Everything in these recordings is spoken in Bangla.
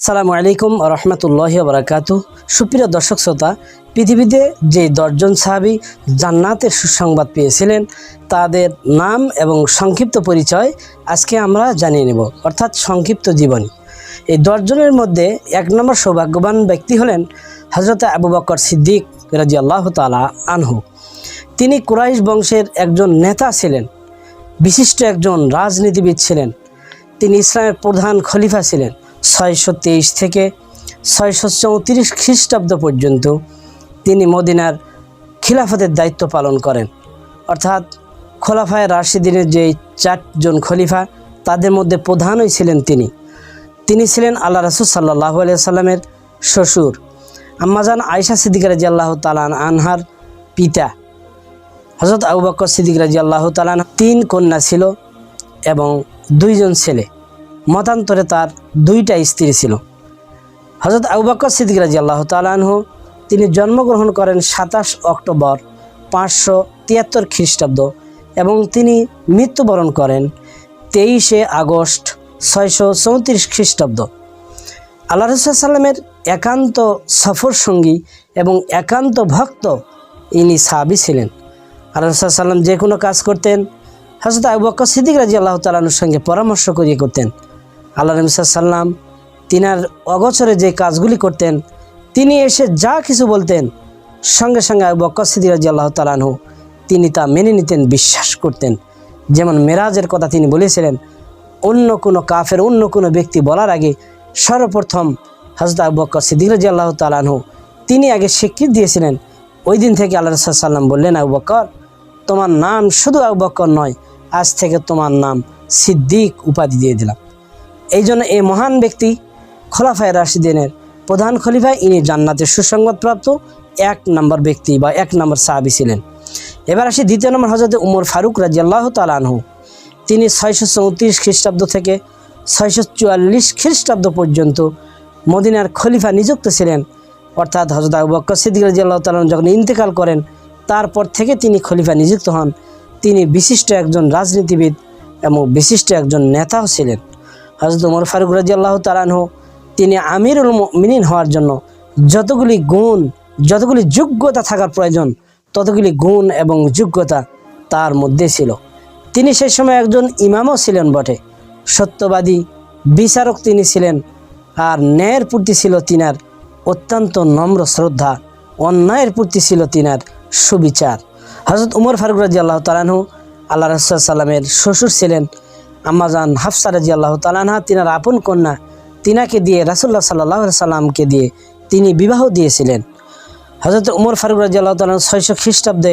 সালামু আলাইকুম রহমতুল্লাহ বারাকাতু। সুপ্রিয় দর্শক শ্রোতা, পৃথিবীতে যে দশজন সাহাবি জান্নাতের সুসংবাদ পেয়েছিলেন, তাদের নাম এবং সংক্ষিপ্ত পরিচয় আজকে আমরা জানিয়ে নেব, অর্থাৎ সংক্ষিপ্ত জীবনী। এই দশজনের মধ্যে এক নম্বর সৌভাগ্যবান ব্যক্তি হলেন হজরত আবু বকর সিদ্দিক রাজি আল্লাহ তালা আনহু। তিনি কুরাইশ বংশের একজন নেতা ছিলেন, বিশিষ্ট একজন রাজনীতিবিদ ছিলেন। তিনি ইসলামের প্রধান খলিফা ছিলেন। ছয়শো তেইশ থেকে ছয়শো চৌত্রিশ খ্রিস্টাব্দ পর্যন্ত তিনি মদিনার খিলাফতের দায়িত্ব পালন করেন। অর্থাৎ খোলাফায় রাশিদিনের যে চারজন খলিফা, তাদের মধ্যে প্রধানই ছিলেন তিনি। তিনি ছিলেন আল্লাহ রসুল সাল্লাহ সাল্লামের শ্বশুর। আম্মাজান আয়সা সিদ্দিক রাজি আল্লাহ তালান আনহার পিতা। হজরত আবু বকর সিদ্দিক রাজি আল্লাহ তালান তিন কন্যা ছিল এবং দুইজন ছেলে। মতান্তরে তার দুইটা স্ত্রী ছিল। হজরত আবু সিদ্দিক রাজি আল্লাহ তালানহ তিনি জন্মগ্রহণ করেন সাতাশ অক্টোবর পাঁচশো তিয়াত্তর খ্রিস্টাব্দ এবং তিনি মৃত্যুবরণ করেন তেইশে আগস্ট ছয়শো চৌত্রিশ খ্রিস্টাব্দ। আল্লাহ রসুলামের একান্ত সফর সঙ্গী এবং একান্ত ভক্ত ইনি সাহাবি ছিলেন। আল্লাহ রসুলাম যে কোনো কাজ করতেন। হজরত আবু বকর সিদ্দিক রাজি আল্লাহ তালানুর সঙ্গে পরামর্শ করিয়ে করতেন। আল্লাহ নবী সাল্লাম তিনার অগোচরে যে কাজগুলি করতেন, তিনি এসে যা কিছু বলতেন, সঙ্গে সঙ্গে আবু বকর সিদ্দিক রাজি আল্লাহ তালানহু তিনি তা মেনে নিতেন, বিশ্বাস করতেন। যেমন মেরাজের কথা তিনি বলেছিলেন, অন্য কোনো কাফের, অন্য কোনো ব্যক্তি বলার আগে সর্বপ্রথম হজরত আবু বকর সিদ্দিক রাজি আল্লাহ তালানহু তিনি আগে স্বীকৃতি দিয়েছিলেন। ওই দিন থেকে আল্লাহ সাল্লাম বললেন, আবু বকর, তোমার নাম শুধু আবু বকর নয়, আজ থেকে তোমার নাম সিদ্দিক উপাধি দিয়ে দিলাম। এই জন্য এই মহান ব্যক্তি খোলাফায় রাশিদিনের প্রধান খলিফা, ইনি জান্নাতের সুসংবাদপ্রাপ্ত এক নম্বর ব্যক্তি বা এক নম্বর সাহাবি ছিলেন। এবার আসি দ্বিতীয় নম্বর হজরত উমর ফারুক রাজিয়াল্লাহ তালানহু তিনি ছয়শো চৌত্রিশ খ্রিস্টাব্দ থেকে ছয়শো চুয়াল্লিশ খ্রিস্টাব্দ পর্যন্ত মদিনার খলিফা নিযুক্ত ছিলেন। অর্থাৎ হজরত আবু বক্কর সিদ্দিক রাজিয়াল্লাহ তালান যখন ইন্তেকাল করেন, তারপর থেকে তিনি খলিফা নিযুক্ত হন। তিনি বিশিষ্ট একজন রাজনীতিবিদ এবং বিশিষ্ট একজন নেতাও ছিলেন। হজরত উমর ফারুক রাজি আল্লাহ তালানহ তিনি আমিরুল মিনিন হওয়ার জন্য যতগুলি গুণ, যতগুলি যোগ্যতা থাকার প্রয়োজন, ততগুলি গুণ এবং যোগ্যতা তার মধ্যে ছিল। তিনি সেই সময় একজন ইমামও ছিলেন বটে। সত্যবাদী, বিচারক তিনি ছিলেন। আর ন্যায়ের প্রতি ছিল তিনার অত্যন্ত নম্র শ্রদ্ধা। অন্যায়ের প্রতি ছিল তিনার সুবিচার। হজরত উমর ফারুক রাজি আল্লাহ তালানহু আল্লাহ রসুল সাল্লামের শ্বশুর ছিলেন। আম্মাজান হাফসা রাজি আল্লাহ তালানহা তিনার আপন কন্যা তিনাকে দিয়ে রাসুল্লাহ সাল্লাহ সাল্লামকে দিয়ে তিনি বিবাহ দিয়েছিলেন। হজরত উমর ফারুক রাজি আল্লাহ তালান ছয়শো খ্রিস্টাব্দে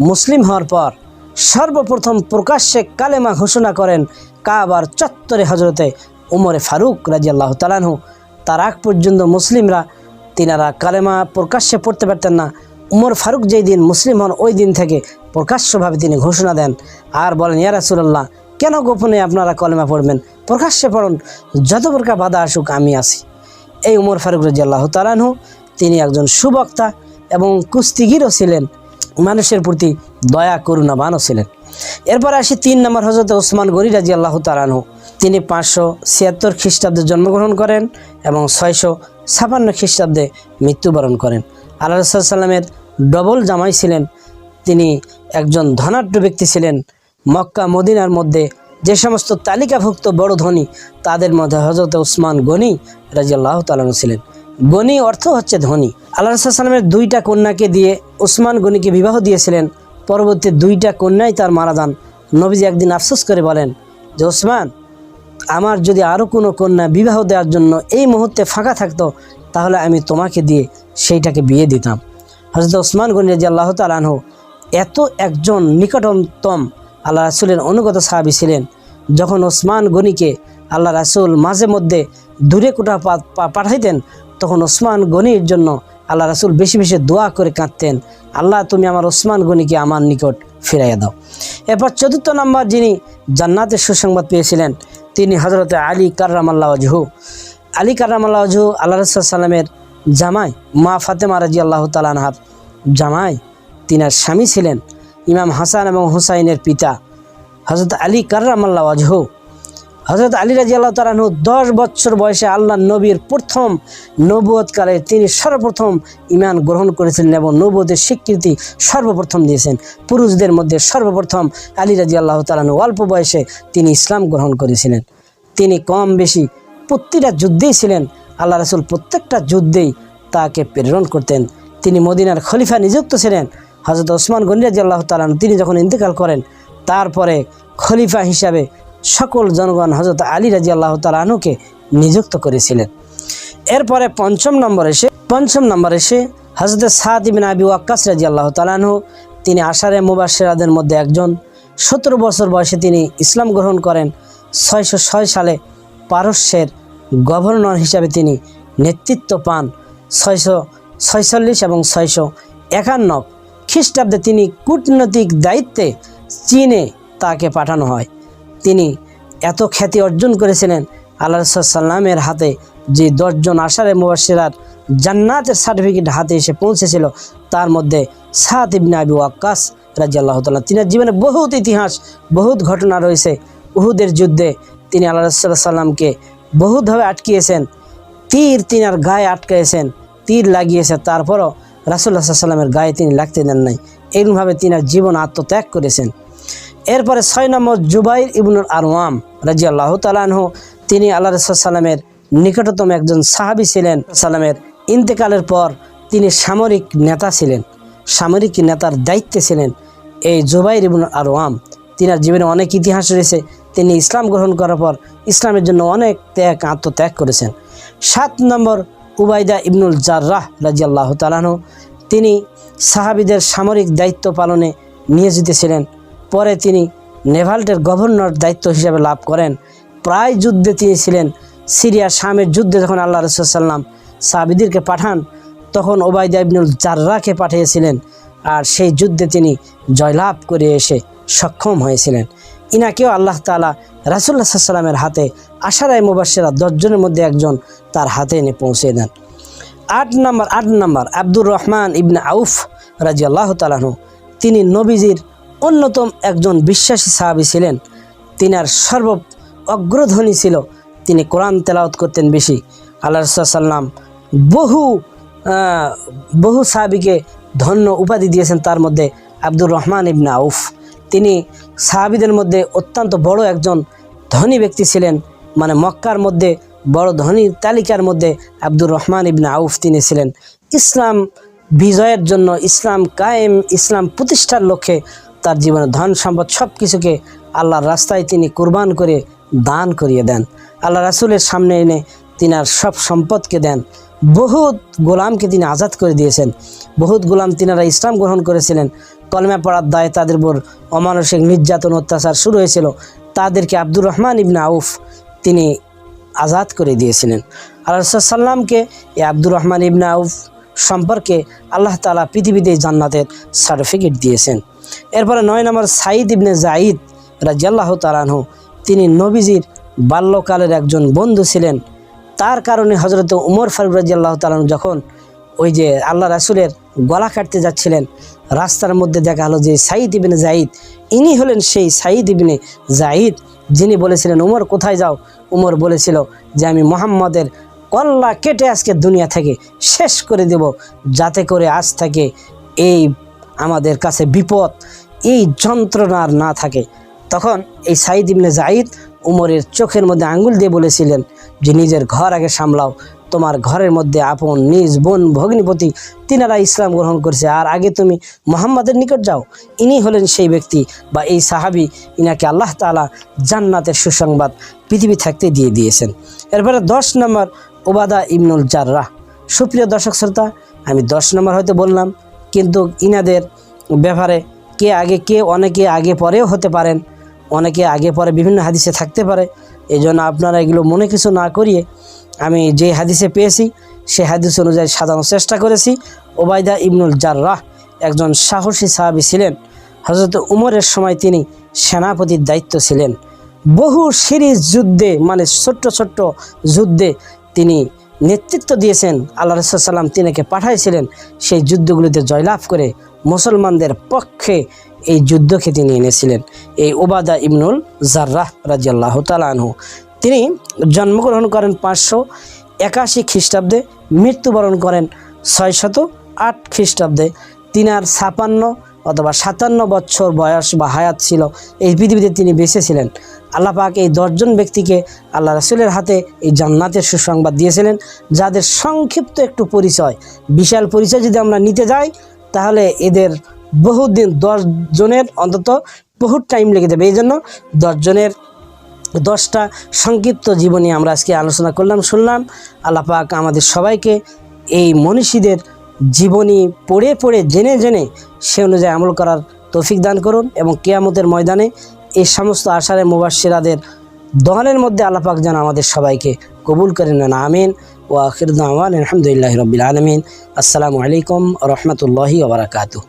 মুসলিম হওয়ার পর সর্বপ্রথম প্রকাশ্যে কালেমা ঘোষণা করেন কাবার চত্বরে হজরতে উমরে ফারুক রাজি আল্লাহ তালানহু তার আগ পর্যন্ত মুসলিমরা তিনারা কালেমা প্রকাশ্যে পড়তে পারতেন না। উমর ফারুক যেই দিন মুসলিম হন, ওই দিন থেকে প্রকাশ্যভাবে তিনি ঘোষণা দেন। আর বলেন, ইয়া রাসুল্লাহ কেন গোপনে আপনারা কলেমা পড়বেন? প্রকাশ্যে পড়ুন। যত প্রকার বাধা আসুক, আমি আসি এই উমর ফারুক রাজি আল্লাহ তালানহু তিনি একজন সুবক্তা এবং কুস্তিগিরও ছিলেন। মানুষের প্রতি দয়া, করুণাবানও ছিলেন। এরপর আসি তিন নম্বর হজরত ওসমান গরি রাজি আল্লাহ তালানহু তিনি পাঁচশো ছিয়াত্তর খ্রিস্টাব্দে জন্মগ্রহণ করেন এবং ছয়শো ছাপান্ন খ্রিস্টাব্দে মৃত্যুবরণ করেন। আল্লাহ সাল্লামের ডবল জামাই ছিলেন। তিনি একজন ধনাঢ্য ব্যক্তি ছিলেন। মক্কা, মদিনার মধ্যে যে সমস্ত তালিকাভুক্ত বড় ধনী, তাদের মধ্যে হজরত উসমান গনি রাজিয়াল্লাহ তালানু ছিলেন। গনি অর্থ হচ্ছে ধনী। আল্লাহ সাল্লামের দুইটা কন্যাকে দিয়ে উসমান গনিকে বিবাহ দিয়েছিলেন। পরবর্তী দুইটা কন্যাই তার মারা যান। নবীজি একদিন আফসোস করে বলেন যে ওসমান আমার যদি আরও কোনো কন্যা বিবাহ দেওয়ার জন্য এই মুহূর্তে ফাঁকা থাকতো, তাহলে আমি তোমাকে দিয়ে সেইটাকে বিয়ে দিতাম। হজরত ওসমান গনি রাজি আল্লাহ তালানহ এত একজন নিকটতম আল্লাহ রাসুলের অনুগত সাহাবি ছিলেন। যখন ওসমান গনিকে আল্লাহ রাসুল মাঝে মধ্যে দূরে কোটা পাঠাইতেন, তখন ওসমান গনির জন্য আল্লাহ রাসুল বেশি বেশি দোয়া করে কাঁদতেন, আল্লাহ, তুমি আমার ওসমান গনিকে আমার নিকট ফিরাইয়া দাও। এরপর চতুর্থ নম্বর যিনি জান্নাতের সুসংবাদ পেয়েছিলেন, তিনি হজরত আলী কার্রামাল্লাহ জহু আলী কার্রামাল্লাহ জহু আল্লাহ রসুল সাল্লামের জামাই মা ফাতেমা রাজি আল্লাহ তালানহার জামাই। তিনার স্বামী ছিলেন। ইমাম হাসান এবং হুসাইনের পিতা। হজরত আলী কার্রামাল্লা ওয়াজহু। হজরত আলী রাজি আল্লাহ তালাহু দশ বছর বয়সে আল্লাহ নবীর প্রথম নবুয়তকালে তিনি সর্বপ্রথম ইমান গ্রহণ করেছিলেন এবং নবুয়তের স্বীকৃতি সর্বপ্রথম দিয়েছেন। পুরুষদের মধ্যে সর্বপ্রথম আলী রাজি আল্লাহ তালাহু অল্প বয়সে তিনি ইসলাম গ্রহণ করেছিলেন। তিনি কম বেশি প্রতিটা যুদ্ধেই ছিলেন। আল্লাহ রসুল প্রত্যেকটা যুদ্ধেই তাকে প্রেরণ করতেন। তিনি মদিনার খলিফা নিযুক্ত ছিলেন। হজরত ওসমান গনিরাজি আল্লাহ তালান তিনি যখন ইন্তেকাল করেন, তারপরে খলিফা হিসাবে সকল জনগণ হজরত আলী রাজি আল্লাহ তালানুকে নিযুক্ত করেছিলেন। এরপরে পঞ্চম নম্বর এসে, পঞ্চম নম্বর এসে হজরত সাদ ইবিন আবি ওয়াক্কাস রাজি আল্লাহ তালানহু তিনি আশারে মুবাসেরাদের মধ্যে একজন। সতেরো বছর বয়সে তিনি ইসলাম গ্রহণ করেন। ছয়শো ছয় সালে পারস্যের গভর্নর হিসাবে তিনি নেতৃত্ব পান। ছয়শো ছয়চল্লিশ এবং ছয়শো একান্ন খ্রিস্টাব্দে তিনি কূটনৈতিক দায়িত্বে চীনে তাকে পাঠানো হয়। তিনি এত খ্যাতি অর্জন করেছিলেন আল্লাহ সাল্লামের হাতে যে দশজন আশারে মুবাসিরার জান্নাতের সার্টিফিকেট হাতে এসে পৌঁছেছিল, তার মধ্যে সাত ইবনে আবি ওয়াক্কাস রাজি আল্লাহ তাল্লাহ তিনার জীবনে বহুত ইতিহাস, বহুত ঘটনা রয়েছে। উহুদের যুদ্ধে তিনি আল্লাহ রসুল্লাহ সাল্লামকে বহুতভাবে আটকিয়েছেন। তীর তিনার গায়ে আটকাইছেন তীর লাগিয়েছে, তারপরও রাসুল্লাহ সাল্লামের গায়ে তিনি লাগতে দেন নাই। এরকমভাবে তিনার জীবন আত্মত্যাগ করেছেন। এরপরে ছয় নম্বর জুবাইর ইবনুল আরওয়াম রাজি আল্লাহ তালাহ তিনি আল্লাহ রসাল্লামের নিকটতম একজন সাহাবি ছিলেন। সাল্লামের ইন্তেকালের পর তিনি সামরিক নেতা ছিলেন, সামরিক নেতার দায়িত্বে ছিলেন এই জুবাইর ইবনুল আরওয়াম। তিনার জীবনে অনেক ইতিহাস রয়েছে। তিনি ইসলাম গ্রহণ করার পর ইসলামের জন্য অনেক ত্যাগ আত্মত্যাগ করেছেন। সাত নম্বর উবাইদা ইবনুল জার্রাহ রাজি আল্লাহ তালাহ তিনি সাহাবিদের সামরিক দায়িত্ব পালনে নিয়োজিত ছিলেন। পরে তিনি নেভাল্টের গভর্নর দায়িত্ব হিসাবে লাভ করেন। প্রায় যুদ্ধে তিনি ছিলেন। সিরিয়া শামের যুদ্ধে যখন আল্লাহ রসুল্লাম সাহাবিদেরকে পাঠান, তখন ওবায়দা ইবনুল জার্রাকে পাঠিয়েছিলেন। আর সেই যুদ্ধে তিনি জয়লাভ করে এসে সক্ষম হয়েছিলেন। ইনাকেও আল্লাহ তালা রাসুল্লাহ সাল্লামের হাতে আশারায় মুবাসেরা দশজনের মধ্যে একজন তার হাতে এনে পৌঁছে দেন। আট নম্বর আট নম্বর, আব্দুর রহমান ইবনে আউফ রাজি আল্লাহ তালাহু তিনি নবীজির অন্যতম একজন বিশ্বাসী সাহাবি ছিলেন। তিনার সর্ব অগ্রধ্বনি ছিল। তিনি কোরআন তেলাওত করতেন বেশি। আল্লাহ সাল্লাম বহু বহু সাহাবিকে ধন্য উপাধি দিয়েছেন তার মধ্যে আব্দুর রহমান ইবনে আউফ। তিনি সাহাবিদের মধ্যে অত্যন্ত বড় একজন ধনী ব্যক্তি ছিলেন। মানে মক্কার মধ্যে বড় ধনী তালিকার মধ্যে আব্দুর রহমান ইবনে আউফ তিনি ছিলেন। ইসলাম বিজয়ের জন্য ইসলাম কায়েম, ইসলাম প্রতিষ্ঠার লক্ষ্যে তার জীবনে ধন সম্পদ সব কিছুকে আল্লাহর রাস্তায় তিনি কুরবান করে দান করিয়ে দেন। আল্লাহ রাসুলের সামনে এনে তিনার সব সম্পদকে দেন। বহুত গোলামকে তিনি আজাদ করে দিয়েছেন। বহুত গোলাম তিনারা ইসলাম গ্রহণ করেছিলেন। কলমা পড়ার দায়ে তাদের উপর অমানসিক নির্যাতন অত্যাচার শুরু হয়েছিল। তাদেরকে আব্দুর রহমান ইবনে আউফ তিনি আজাদ করে দিয়েছিলেন। আল্লাহ সাল্লামকে এই আব্দুর রহমান ইবনে আউফ সম্পর্কে আল্লাহ তালা পৃথিবীতে জান্নাতের সার্টিফিকেট দিয়েছেন। এরপরে নয় নম্বর সাইদ ইবনে জাইদ রাজিয়াল্লাহ তালানহু তিনি নবীজির বাল্যকালের একজন বন্ধু ছিলেন। তার কারণে হজরত উমর ফারুক রাজিয়াল্লাহ তালানহু যখন ওই যে আল্লাহ রাসুলের গলা কাটতে যাচ্ছিলেন। রাস্তার মধ্যে দেখা হলো যে সাঈদ ইবিনে জাইদ ইনি হলেন সেই সাইদ ইবিনে জাইদ যিনি বলেছিলেন, উমর, কোথায় যাও? উমর বলেছিল যে, আমি মোহাম্মদের কল্লা কেটে আজকে দুনিয়া থেকে শেষ করে দেব, যাতে করে আজ থেকে এই আমাদের কাছে বিপদ, এই যন্ত্রণার না থাকে। তখন এই সাইদ ইবনে জাইদ উমরের চোখের মধ্যে আঙ্গুল দিয়ে বলেছিলেন যে, নিজের ঘর আগে সামলাও। তোমার ঘরের মধ্যে আপন নিজ বোন ভগ্নিপতি তিনারা ইসলাম গ্রহণ করেছে। আর আগে তুমি মোহাম্মদের নিকট যাও। ইনি হলেন সেই ব্যক্তি বা এই সাহাবি, ইনাকে আল্লাহ তালা জান্নাতের সুসংবাদ পৃথিবী থাকতে দিয়ে দিয়েছেন। এরপরে দশ নম্বর ওবাদা ইবনুল জাররাহ। সুপ্রিয় দর্শক শ্রোতা, আমি দশ নম্বর হয়তো বললাম, কিন্তু ইনাদের ব্যাপারে কে আগে কে, অনেকে আগে পরেও হতে পারেন, অনেকে আগে পরে বিভিন্ন হাদিসে থাকতে পারে। এই জন্য আপনারা এগুলো মনে কিছু না করিয়ে আমি যে হাদিসে পেয়েছি সেই হাদিস অনুযায়ী সাজানোর চেষ্টা করেছি। ওবায়দা ইবনুল জাররাহ একজন সাহসী সাহাবি ছিলেন। হজরত উমরের সময় তিনি সেনাপতির দায়িত্ব ছিলেন। বহু সিরিজ যুদ্ধে মানে ছোট্ট ছোট্ট যুদ্ধে তিনি নেতৃত্ব দিয়েছেন। আল্লাহ রসাল্লাম তিনাকে পাঠাইছিলেন। সেই যুদ্ধগুলিতে জয়লাভ করে মুসলমানদের পক্ষে এই যুদ্ধকে তিনি এনেছিলেন। এই ওবাদা ইবনুল জার্রাহ রাজিয়াল্লাহ তালানহু তিনি জন্মগ্রহণ করেন পাঁচশো একাশি খ্রিস্টাব্দে, মৃত্যুবরণ করেন ছয়শত আট খ্রিস্টাব্দে। তিনার ছাপান্ন অথবা সাতান্ন বছর বয়স বা হায়াত ছিল এই পৃথিবীতে তিনি বেঁচেছিলেন আল্লাহ পাক এই দশজন ব্যক্তিকে আল্লাহ রাসুলের হাতে এই জান্নাতের সুসংবাদ দিয়েছিলেন, যাদের সংক্ষিপ্ত একটু পরিচয়, বিশাল পরিচয় যদি আমরা নিতে যাই, তাহলে এদের বহুদিন দশ জনের অন্তত বহু টাইম লেগে যাবে। এই জন্য দশজনের দশটা সংক্ষিপ্ত জীবনী আমরা আজকে আলোচনা করলাম, শুনলাম। আল্লাহ পাক আমাদের সবাইকে এই মনীষীদের জীবনী পড়ে পড়ে জেনে জেনে সে অনুযায়ী আমল করার তৌফিক দান করুন এবং কেয়ামতের ময়দানে এই সমস্ত আশারে মুবাসিরাদের দহনের মধ্যে আল্লাহ পাক যেন আমাদের সবাইকে কবুল করে নেন, আমিন। ও আলহামদুলিল্লাহ রবিল আলমিন। আসসালামু আলাইকুম রহমতুল্লাহি ওবরাকাতু